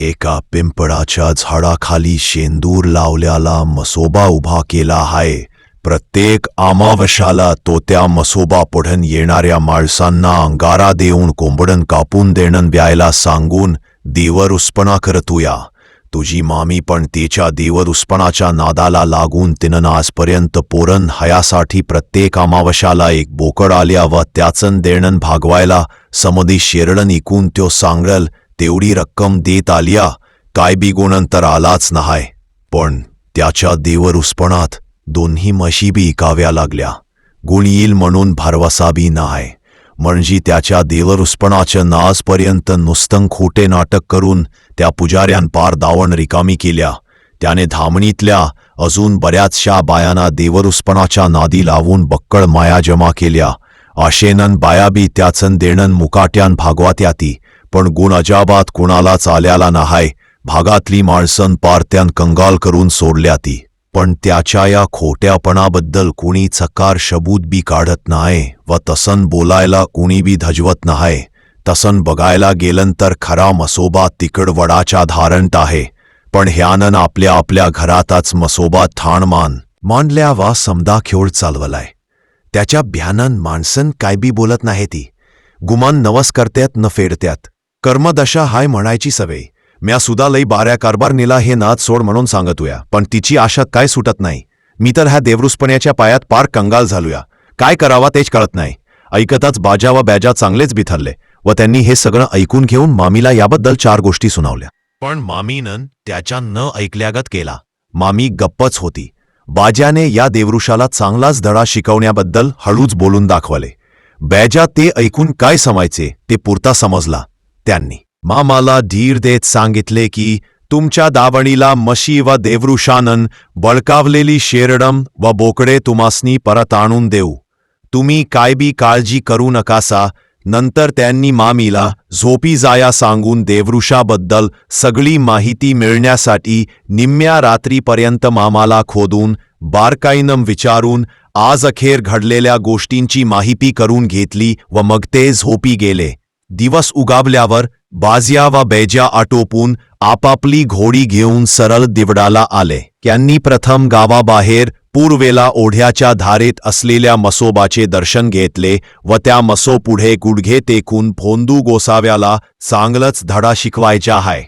एका पिंपळाच्या झाडाखाली शेंदूर लावल्याला मसोबा उभा केला हाय. प्रत्येक आमावशाला तो त्या मसोबा पुढन येणाऱ्या माणसांना अंगारा देऊन कोंबडन कापून देणं व्यायला सांगून देवर उस्पणा करतूया तुझी मामी पण तिच्या देवर उस्पणाच्या नादाला लागून तिनं आजपर्यंत पोरण हयासाठी प्रत्येक अमावशाला एक बोकड आल्या व त्याचन देणं भागवायला समधी शेरडन इकून त्यो सांगळल तेवढी रक्कम देत आलिया काय बी गुणंतर आलाच नहाय. पण त्याच्या देवरुस्पणात दोन्ही म्हशी बी इकाव्या लागल्या. गुण येईल म्हणून भारवसा बी नाय म्हणजे त्याच्या देवरुस्पणाच्या नाजपर्यंत नुसतं खोटे नाटक करून त्या पुजाऱ्यान पार दावण रिकामी केल्या. त्याने धामणीतल्या अजून बऱ्याचशा बायांना देवरुस्पणाच्या नादी लावून बक्कळ माया जमा केल्या. आशेनन बायाबी त्याचन देणन मुकाट्यान भागवात्याती. पण गुण अजाबात कुणालाच आल्याला नाहाय. भागातली माणसं पारत्यान कंगाल करून सोडल्या ती. पण त्याच्या या खोट्यापणाबद्दल कुणी चकार शबूत बी काढत नाही व तसन बोलायला कुणी बी धजवत नाही तसन बघायला गेलं तर खरा मसोबा तिकड वडाच्या धारणत आहे. पण ह्यानं आपल्या आपल्या घरातच मसोबा ठाणमान. मांडल्या वा समदा खेळ चालवलाय. त्याच्या भ्यानन माणसन काय बी बोलत नाही ती. गुमान नवस करत्यात न फेडत्यात. कर्मदशा हाय म्हणायची सवय. म्या सुद्धा लई बाऱ्या कारभार नेला हे नाद सोड म्हणून सांगतूया. पण तिची आशा काय सुटत नाही. मी तर ह्या देवरुसपण्याच्या पायात पार कंगाल झालूया. काय करावा तेच कळत नाही. ऐकताच बाजा व बॅजा चांगलेच बिथरले व त्यांनी हे सगळं ऐकून घेऊन मामीला याबद्दल चार गोष्टी सुनावल्या. पण मामीनं त्याच्या न ऐकल्यागत केला. मामी गप्पच होती. बाज्याने या देवरुषाला चांगलाच धडा शिकवण्याबद्दल हळूच बोलून दाखवले. बॅजा ते ऐकून काय समायचे ते पुरता समजला. त्यांनी. मामाला धीर देत सांगितले की तुमच्या दावणीला मशी व देवऋषानन बळकावलेली शेरडम व बोकडे तुमासनी परत आणून देऊ. तुम्ही काय बी काळजी करू नकासा. नंतर त्यांनी मामीला झोपी जाया सांगून देवृषाबद्दल सगळी माहिती मिळण्यासाठी निम्म्या रात्रीपर्यंत मामाला खोदून बारकाईनं विचारून आज अखेर घडलेल्या गोष्टींची माहिती करून घेतली व मग ते झोपी गेले. दिवस उगावल्यावर बाजिया व बैजा आटोपून आपापली घोडी घेऊन सरळ दिवडाला आले. त्यांनी प्रथम गावाबाहेर पूर्वेला ओढ्याच्या धारेत असलेल्या मसोबाचे दर्शन घेतले व त्या मसो पुढे गुडघे टेकून भोंदू गोसाव्याला चांगलंच धडा शिकवायचा आहे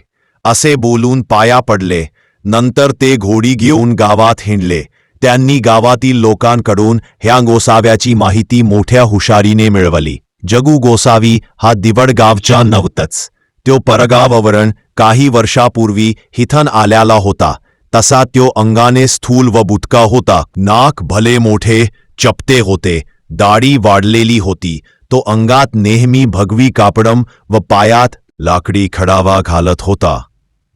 असे बोलून पाया पडले. नंतर ते घोडी घेऊन गावात हिंडले. त्यांनी गावातील लोकांकडून ह्या गोसाव्याची माहिती मोठ्या हुशारीने मिळवली. जगू गोसावी हा दिवडगावच्या नव्हतच. त्यो परगाववरण काही वर्षापूर्वी हिथन आल्याला होता. तसा त्यो अंगाने स्थूल व बुटका होता. नाक भले मोठे चपटे होते. दाढी वाढलेली होती. तो अंगात नेहमी भगवी कापडम व पायात लाकडी खडावा घालत होता.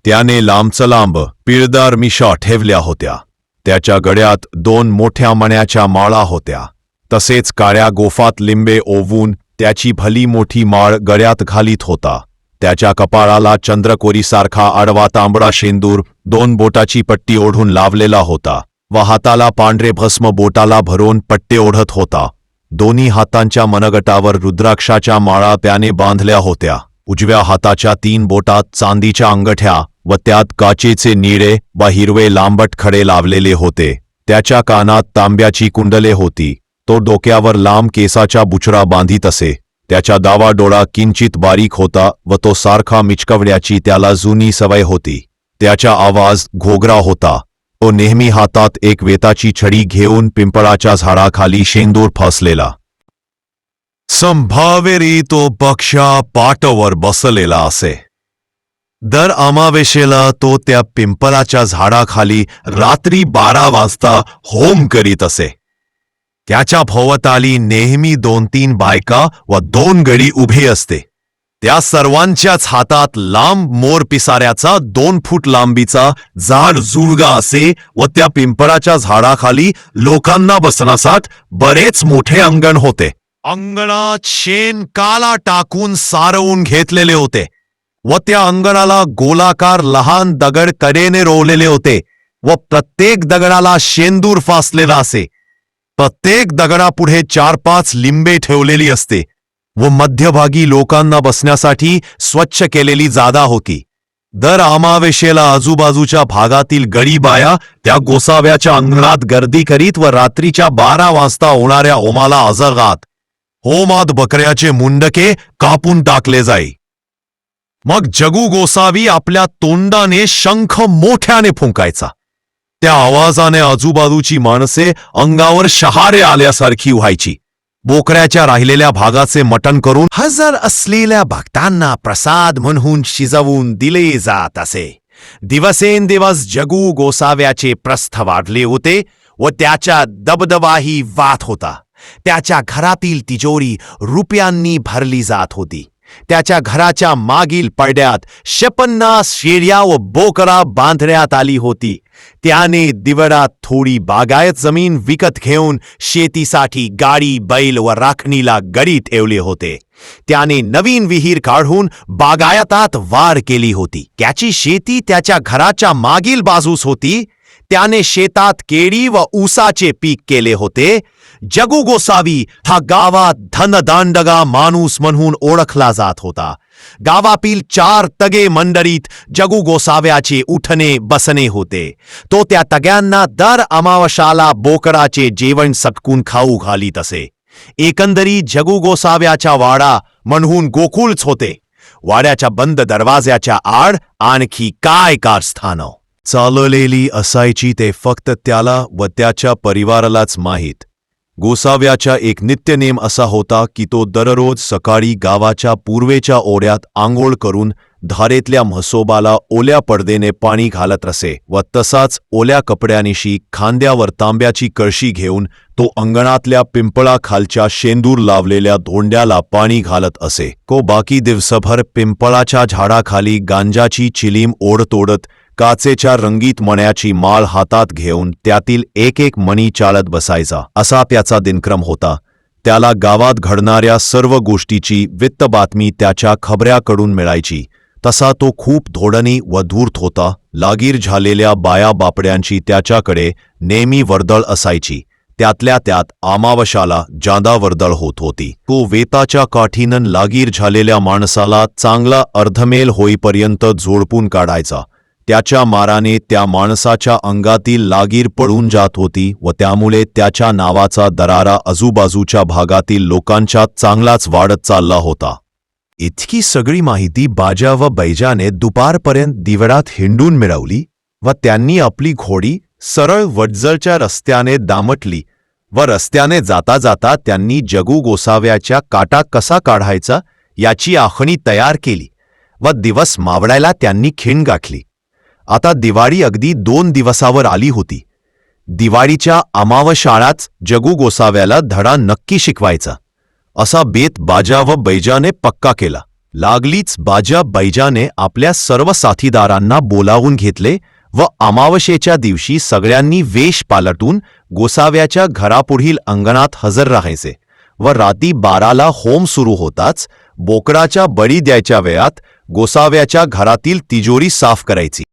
त्याने लांबचलांब पिळदार मिशा ठेवल्या होत्या. त्याच्या गड्यात दोन मोठ्या मण्याच्या माळा होत्या. तसेच काळ्या गोफात लिंबे ओवून त्याची भली मोठी माळ गळ्यात घालीत होता. त्याच्या कपाळाला चंद्रकोरीसारखा आडवा तांबडा शेंदूर दोन बोटाची पट्टी ओढून लावलेला होता. व हाताला पांढरे भस्म बोटाला भरून पट्टे ओढत होता. दोन्ही हातांच्या मनगटावर रुद्राक्षाच्या माळा त्याने बांधल्या होत्या. उजव्या हाताच्या तीन बोटात चांदीच्या अंगठ्या व त्यात काचेचे निळे व हिरवे लांबट खडे लावलेले होते. त्याच्या कानात तांब्याची कुंडले होती. तो डोक्यावर लांब केसाच्या बुचरा बांधित असे त्याच्या दावा डोळा किंचित बारीक होता व तो सारखा मिचकवण्याची त्याला जुनी सवय होती. त्याचा आवाज़ घोगरा होता. तो नेहमी हातात एक वेताची छडी घेऊन पिंपळाच्या झाडाखाली शेंदूर फसलेला. संभावेरी तो पक्षा पाटवर बसलेला असे. दर अमावेशेला तो त्या पिंपळाच्या झाडाखाली रात्री बारा वाजता होम करीत असे. त्याच्या भोवताली नेहमी दोन तीन बायका व दोन गडी उभे असते. त्या सर्वांच्याच हातात लांब मोर पिसाऱ्याचा दोन फूट लांबीचा झाड जुळगा असे व त्या पिंपळाच्या झाडाखाली लोकांना बसण्यासाठी बरेच मोठे अंगण होते. अंगणात शेण काला टाकून सारवून घेतलेले होते व त्या अंगणाला गोलाकार लहान दगड कडेने रोवलेले होते व प्रत्येक दगडाला शेंदूर फासलेला असे. प्रत्येक दगडापुढे चार पाच लिंबे ठेवलेली असते व मध्यभागी लोकांना बसण्यासाठी स्वच्छ केलेली जागा होती. दर अमावेशेला आजूबाजूच्या भागातील गडीबाया त्या गोसाव्याच्या अंगणात गर्दी करीत व रात्रीच्या बारा वाजता होणाऱ्या ओमाला हजर होमात बकऱ्याचे मुंडके कापून टाकले जाई. मग जगू गोसावी आपल्या तोंडाने शंख मोठ्याने फुंकायचा. त्या आवाजाने आजूबाजूची माणसे अंगावर शहारे आल्यासारखी व्हायची. बोकऱ्याच्या राहिलेल्या भागाचे मटण करून हजर असलेल्या भक्तांना प्रसाद म्हणून शिजवून दिले जात असे. दिवसेंदिवस जगू गोसाव्याचे प्रस्थ वाढले होते व त्याच्या दबदबाही वात होता. त्याच्या घरातील तिजोरी रुपयांनी भरली जात होती. त्याच्या घराच्या मागील पडद्यात शपन्नास शेर्या व बोकरा बांधण्यात आली होती. त्याने दिवडात थोडी बागायत जमीन विकत घेऊन शेतीसाठी गाडी बैल व राखणीला गडी ठेवले होते. त्याने नवीन विहीर काढून बागायतात वार केली होती. त्याची शेती त्याच्या घराच्या मागील बाजूस होती. त्याने शेतात केळी व ऊसाचे पीक केले होते. जगू गोसावी हा गावात धनदांडगा माणूस म्हणून ओळखला जात होता. गावातील चार तगे मंडळीत जगू गोसाव्याचे उठणे बसणे होते. तो त्या तग्यांना दर अमावशाला बोकडाचे जेवण सटकून खाऊ घालीत असे. एकंदरी जगू गोसाव्याच्या वाडा म्हणून गोकुळच होते. वाड्याच्या बंद दरवाज्याच्या आड आणखी काय कारस्थानं चाललेली असायची ते फक्त त्याला व त्याच्या परिवारालाच माहीत. गोसाव्याचा एक नित्यनेम असा होता की तो दररोज सकाळी गावाच्या पूर्वेच्या ओढ्यात आंघोळ करून धारेतल्या म्हसोबाला ओल्या पडदेने पाणी घालत असे व तसाच ओल्या कपड्यानिशी खांद्यावर तांब्याची कळशी घेऊन तो अंगणातल्या पिंपळाखालच्या शेंदूर लावलेल्या धोंड्याला पाणी घालत असे. को बाकी दिवसभर पिंपळाच्या झाडाखाली गांजाची चिलीम ओढ तोडत काचेच्या रंगीत मण्याची माळ हातात घेऊन त्यातील एक एक मणी चालत बसायचा. असा त्याचा दिनक्रम होता. त्याला गावात घडणाऱ्या सर्व गोष्टीची वित्त बातमी त्याच्या खबऱ्याकडून मिळायची. तसा तो खूप धोडणी व धूर्त होता. लागीर झालेल्या बाया बापड्यांची त्याच्याकडे नेहमी वर्दळ असायची. त्यातल्या त्यात आमावशाला जादा वर्दळ होत होती. तो वेताच्या काठीनं लागीर झालेल्या माणसाला चांगला अर्धमेल होईपर्यंत झोडपून काढायचा. त्याच्या माराने त्या माणसाच्या अंगातील लागीर पडून जात होती व त्यामुळे त्याच्या नावाचा दरारा आजूबाजूच्या भागातील लोकांच्या चांगलाच वाढत चालला होता. इतकी सगळी माहिती बाजा व बैजाने दुपारपर्यंत दिवडात हिंडून मिळवली व त्यांनी आपली घोडी सरळ वडजळच्या रस्त्याने दामटली व रस्त्याने जाता जाता त्यांनी जगू गोसाव्याच्या काटा कसा काढायचा याची आखणी तयार केली व दिवस मावळायला त्यांनी खिण गाठली. आता दिवाळी अगदी दोन दिवसावर आली होती. दिवाळीच्या अमावशाळाच जगू गोसाव्याला धडा नक्की शिकवायचा. असा बेत बाजा व बैजाने पक्का केला. लागलीच बाजा बैजाने आपल्या सर्व साथीदारांना बोलावून घेतले व अमावशेच्या दिवशी सगळ्यांनी वेश पालटून गोसाव्याच्या घरापुढील अंगणात हजर राहायचे व राती बाराला होम सुरू होताच बोकडाच्या बळी द्यायच्या वेळात गोसाव्याच्या घरातील तिजोरी साफ करायची.